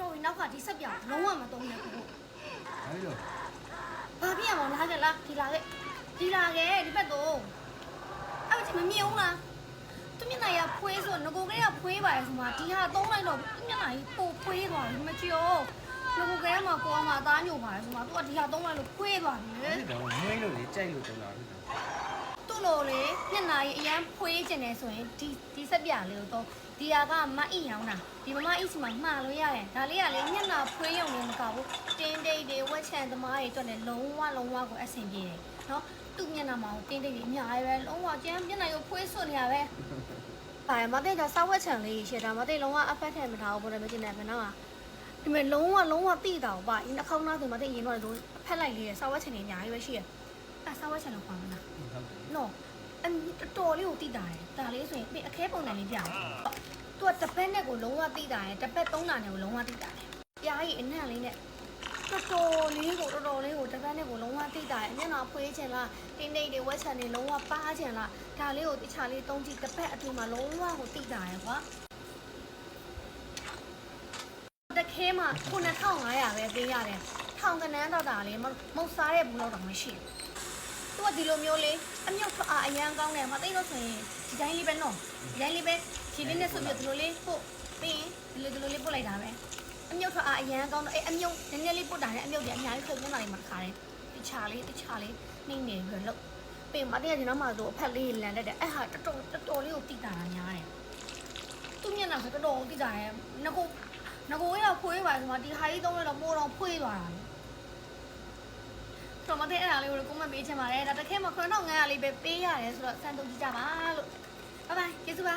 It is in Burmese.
တော်ရင်နောက်ကဒီဆက်ပြောင်လုံးဝမသုံးနဲ့ကိုကိုဘာလို့ဘာဖြစ်ရမလဲလာခဲ့လားဒီလာခဲ့ဒီလာခဲ့ဒီဘက်တော့အဲ့ဒါမမြင်ဘူးလားသူမျက်နှာရဖွေးဆိုငကိုကလေးကဖွေးပါရဲ့ဆိုမှဒီဟာသုံးလိုက်တော့သူမျက်နှာကြီးပိုဖွေးသွားပြီမကြည့်အောင်ငကိုကလေးမှာကိုကမှအသားညိုပါရဲ့ဆိုမှသူကဒီဟာသုံးလိုက်လို့ဖွေးသွားပြီလေလဲဒါတော့ငိမ့်လို့လေကြိုက်လို့တုံးတာသူ့ လိုလေမျက်နှာကြီးအရန်ဖွေးကျင်နေဆိုရင်ဒီဒီဆက်ပြလေးကိုတော့ဒီဟာကမအိရောင်းတာဒီမမအိစီမှာမှားလို့ရတယ်ဒါလေးကလေမျက်နှာဖွေးရုံနဲ့မကဘူးတင်းတိတ်တွေဝက်ချန်သမားတွေအတွက်လည်းလုံးဝလုံးဝကိုအဆင်ပြေတယ်နော်သူ့မျက်နှာမှာတင်းတိတ်တွေအများကြီးပဲလုံးဝကျန်းမျက်နှာကိုဖွေးစွတ်နေရပဲအဲမတဲ့ကစောက်ဝက်ချန်လေးရှေ့တာမတဲ့လုံးဝအဖက်ထဲမထားဘူးဘယ်လိုမကျင်နေမနော်ဒီမဲ့လုံးဝလုံးဝတိတာပါဒီနှာခေါင်းသားဆိုမတဲ့ရင်တော့လုံးဖက်လိုက်လေစောက်ဝက်ချန်တွေအများကြီးပဲရှိရအဲစောက်ဝက်ချန်တော့ပါမလားဟုတ်တယ် နော်အမ်တော်တော်လေးကိုတိတာတယ်ဒါလေးဆိုရင်ပြင်အခဲပုံစံလေးပြအောင်သူကတစ်ပတ်နဲ့ကိုလုံးဝတိတာတယ်တစ်ပတ်သုံးတာနဲ့ကိုလုံးဝတိတာတယ်ပြားကြီးအနံ့လေးနဲ့တော်တော်လေးကိုတော်တော်လေးကိုတစ်ပတ်နဲ့ကိုလုံးဝတိတာတယ်မျက်နှာဖွေးချင်လားတင်းတိတ်တွေဝက်ချန်တွေလုံးဝပါချင်လားဒါလေးကိုတခြားလေးသုံးကြည့်တစ်ပတ်အတွင်းမှာလုံးဝကိုတိတာတယ်ကွာတခဲမှာ9500ပဲပေးရတယ်ထောင်ကနန်းတော့တာလေမမုတ်စားတဲ့ဘူးတော့တော့မရှိဘူး သူကဒီလိုမျိုးလေးအမြုပ်ထွက်အားအရန်ကောင်းတယ်မသိလို့ဆိုရင်ဒီတိုင်းလေးပဲနော်ဒီတိုင်းလေးပဲခြေလေးနဲ့ဆုပ်ပြဒီလိုလေးပို့ပြီးရင်ဒီလိုဒီလိုလေးပို့လိုက်တာပဲအမြုပ်ထွက်အားအရန်ကောင်းတော့အဲအမြုပ်နည်းနည်းလေးပို့တာနဲ့အမြုပ်တွေအများကြီးထုတ်နေတာတွေမှာခါတယ်တခြားလေးတခြားလေးနှိမ့်နေပြီးတော့ပြီးမတည့်ရဒီနောက်မှာဆိုအဖက်လေးလန်တက်တယ်အဲ့ဟာတော်တော်တော်တော်လေးကိုတိတာညားတယ်သူမျက်နှာဆိုတော်တော်တိတာတယ်ငကိုငကိုရဖွေးပါဆိုမှဒီဟာကြီးသုံးရတော့ပိုတော့ဖွေးသွားတာလေ တော့မသိအဲ့ဒါလေးကိုကိုမပေးချင်ပါတယ်ဒါတစ်ခဲမှာ9500လေးပဲပေးရတယ်ဆိုတော့စမ်းသုံးကြည့်ကြပါလို့ဘိုင်ဘိုင်ကျေးဇူးပါ